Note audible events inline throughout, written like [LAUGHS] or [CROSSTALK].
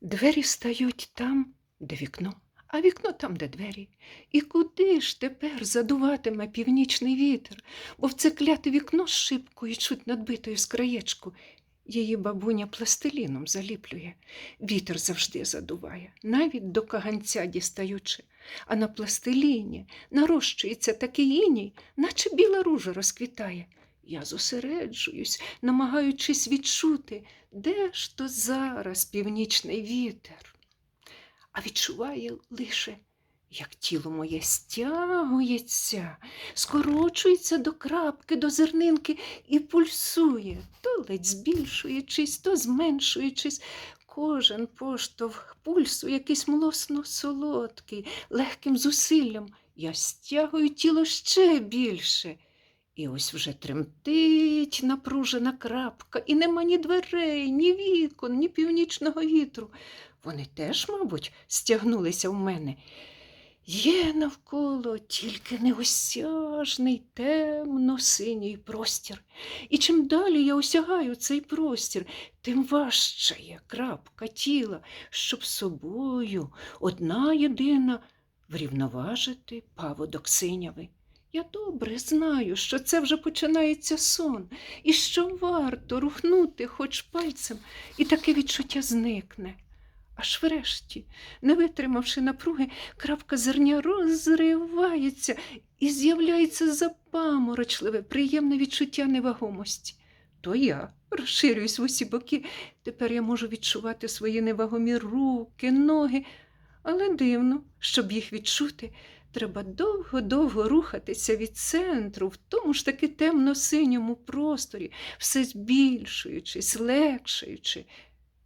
Двері стають там, де вікно, а вікно там, де двері. І куди ж тепер задуватиме північний вітер, бо в це кляте вікно з шибкою чуть надбитою з краєчку. Її бабуня пластиліном заліплює. Вітер завжди задуває, навіть до каганця дістаючи. А на пластиліні нарощується такий іній, наче біла ружа розквітає. Я зосереджуюсь, намагаючись відчути, де ж то зараз північний вітер. А відчуваю лише, як тіло моє стягується, скорочується до крапки, до зернинки і пульсує, то ледь збільшуючись, то зменшуючись. Кожен поштовх пульсу якийсь млосно солодкий, легким зусиллям. Я стягую тіло ще більше. І ось вже тремтить напружена крапка, і нема ні дверей, ні вікон, ні північного вітру. Вони теж, мабуть, стягнулися в мене. Є навколо тільки неосяжний темно-синій простір. І чим далі я осягаю цей простір, тим важчає крапка тіла, щоб собою одна єдина врівноважити паводок синявий. Я добре знаю, що це вже починається сон, і що варто рухнути хоч пальцем, і таке відчуття зникне. Аж врешті, не витримавши напруги, крапка зерня розривається і з'являється запаморочливе, приємне відчуття невагомості. То я розширююсь в усі боки. Тепер я можу відчувати свої невагомі руки, ноги, але дивно, щоб їх відчути, треба довго-довго рухатися від центру, в тому ж таки темно-синьому просторі, все збільшуючись, легшаючи.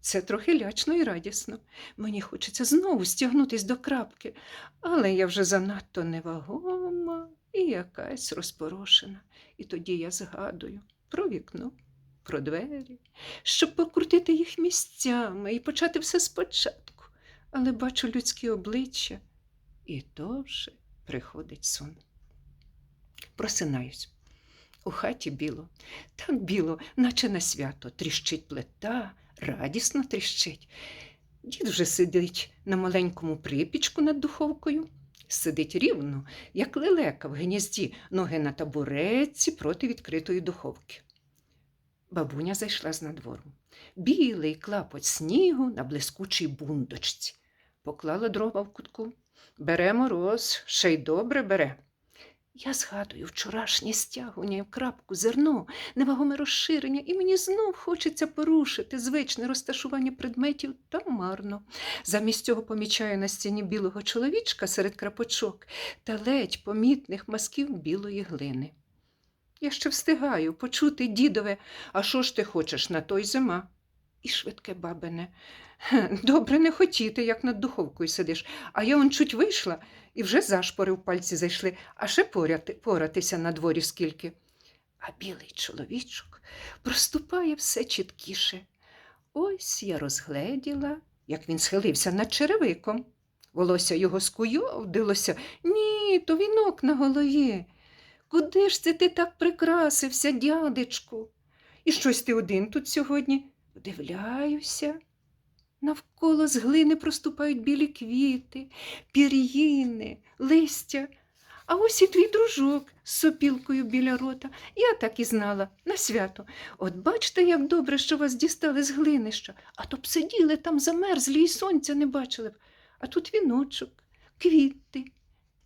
Це трохи лячно і радісно. Мені хочеться знову стягнутись до крапки, але я вже занадто невагома і якась розпорошена. І тоді я згадую про вікно, про двері, щоб покрутити їх місцями і почати все спочатку. Але бачу людські обличчя, і то вже приходить сон. Просинаюсь. У хаті біло, так біло, наче на свято, тріщить плита, радісно тріщить. Дід вже сидить на маленькому припічку над духовкою. Сидить рівно, як лелека в гнізді, ноги на табуретці проти відкритої духовки. Бабуня зайшла з надвору. Білий клапоть снігу на блискучій бундочці. Поклала дрова в кутку. Бере мороз, ще й добре бере. Я згадую вчорашнє стягування в крапку, зерно, невагоме розширення, і мені знов хочеться порушити звичне розташування предметів та марно. Замість цього помічаю на стіні білого чоловічка серед крапочок та ледь помітних мазків білої глини. Я ще встигаю почути дідове, а що ж ти хочеш на той зима? І швидке бабине. [LAUGHS] Добре не хотіти, як над духовкою сидиш, а я он чуть вийшла і вже зашпори в пальці зайшли, а ще поряти, поратися на дворі скільки. А білий чоловічок проступає все чіткіше. Ось я розгледіла, як він схилився над черевиком. Волосся його скуйовдилося. Ні, то вінок на голові. Куди ж це ти так прикрасився, дядечку? І щось ти один тут сьогодні? Вдивляюся. Навколо з глини проступають білі квіти, пір'їни, листя. А ось і твій дружок з сопілкою біля рота. Я так і знала на свято. От бачите, як добре, що вас дістали з глинища, а то б сиділи там замерзлі і сонця не бачили б. А тут віночок, квіти.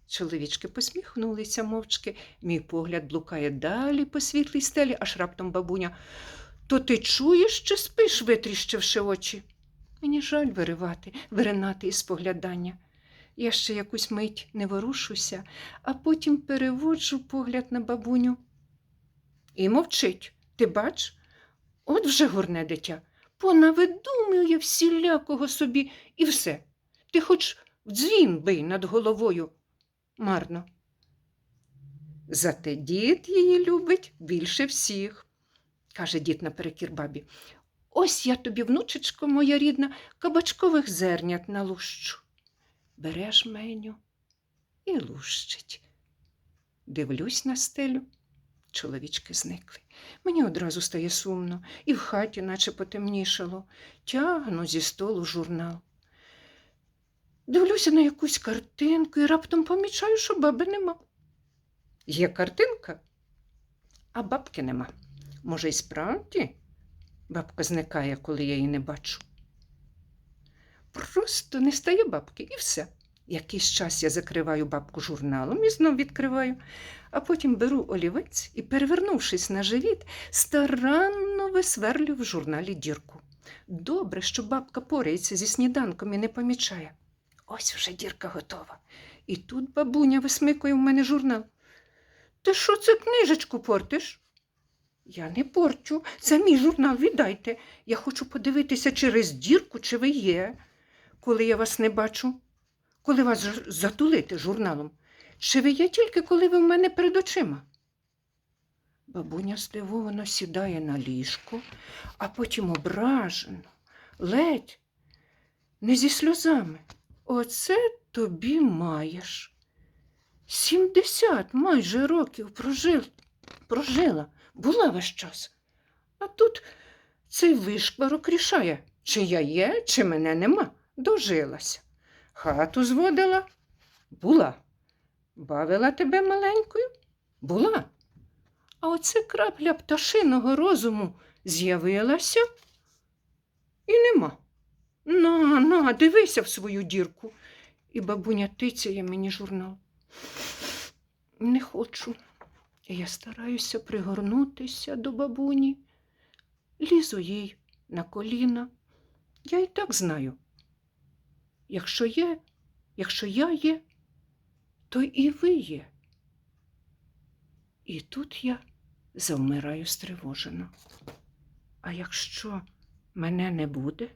Чоловічки посміхнулися мовчки. Мій погляд блукає далі по світлій стелі, аж раптом бабуня. То ти чуєш, чи спиш, витріщивши очі? Мені жаль виривати, виринати із поглядання. Я ще якусь мить не ворушуся, а потім переводжу погляд на бабуню. І мовчить, ти бач? От вже горне дитя. Понавидумує всілякого собі і все. Ти хоч дзвін бий над головою. Марно. Зате дід її любить більше всіх, каже дід наперекір бабі. Ось я тобі, внучечко моя рідна, кабачкових зернят налущу. Береш меню і лущить. Дивлюсь на стелю. чоловічки зникли. Мені одразу стає сумно, і в хаті, наче потемнішало, тягну зі столу журнал. Дивлюся на якусь картинку і раптом помічаю, що баби нема. Є картинка, а бабки нема. Може, й справді бабка зникає, коли я її не бачу. Просто не стає бабки і все. Якийсь час я закриваю бабку журналом і знов відкриваю, а потім беру олівець і, перевернувшись на живіт, старанно висверлю в журналі дірку. Добре, що бабка порається зі сніданком і не помічає. Ось вже дірка готова. І тут бабуня висмикує в мене журнал. Ти що це книжечку портиш? Я не порчу, це мій журнал, віддайте. Я хочу подивитися через дірку, чи ви є, коли я вас не бачу, коли вас затулити журналом. Чи ви є тільки, коли ви в мене перед очима? Бабуня здивовано сідає на ліжко, а потім ображено, ледь, не зі сльозами. Оце тобі маєш. Сімдесят майже років прожив, прожила, була весь час. А тут цей вишкварок рішає, чи я є, чи мене нема. Дожилася. Хату зводила? Була. Бавила тебе маленькою? Була. А оце крапля пташиного розуму з'явилася і нема. На, на, дивися в свою дірку. І бабуня тицяє мені журнал. Не хочу. Я стараюся пригорнутися до бабуні, лізу їй на коліна. Я і так знаю. Якщо є, якщо я є, то і ви є. І тут я завмираю стривожено. А якщо мене не буде?